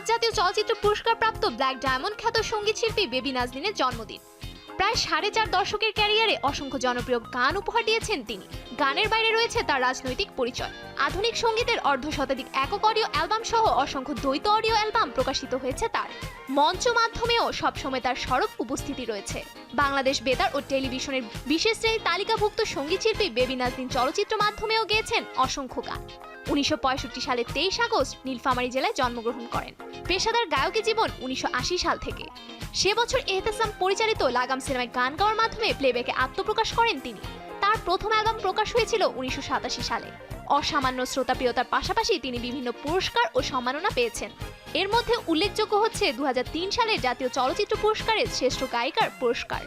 পাঁচ জাতীয় চলচ্চিত্র পুরস্কার প্রাপ্ত ব্ল্যাক ডায়মন্ড খ্যাত সংগীত শিল্পী বেবি নাজরিনের জন্মদিন। প্রায় সাড়ে চার দশকের ক্যারিয়ারে অসংখ্য জনপ্রিয় গান উপহার দিয়েছেন তিনি। গানের বাইরে রয়েছে তার রাজনৈতিক পরিচয়। আধুনিক সঙ্গীতের অর্ধ শতাধিক একক অডিও অ্যালবাম সহ অসংখ্য দ্বৈত অডিও অ্যালবাম প্রকাশিত হয়েছে তার। মঞ্চ মাধ্যমেও সবসময় তার সড়ক উপস্থিতি রয়েছে। বাংলাদেশ বেতার ও টেলিভিশনের বিশেষ শ্রেণির তালিকাভুক্ত সংগীত শিল্পী বেবি নাজরিন চলচ্চিত্র মাধ্যমেও গেয়েছেন অসংখ্য গান। উনিশশো পঁয়ষট্টি সালে তেইশ আগস্ট নীলফামারী জেলায় জন্মগ্রহণ করেন। পেশাদার গায়কী জীবন উনিশশো আশি সাল থেকে। সে বছর এহতেসাম পরিচালিত লাগাম সিনেমায় গান গাওয়ার মাধ্যমে প্লেব্যাকে আত্মপ্রকাশ করেন তিনি। তার প্রথম অ্যালবাম প্রকাশ হয়েছিল উনিশশো সাতাশি সালে। অসামান্য শ্রোতাপ্রিয়তার পাশাপাশি তিনি বিভিন্ন পুরস্কার ও সম্মাননা পেয়েছেন। এর মধ্যে উল্লেখযোগ্য হচ্ছে দু সালে জাতীয় চলচ্চিত্র পুরস্কারের শ্রেষ্ঠ গায়িকার পুরস্কার।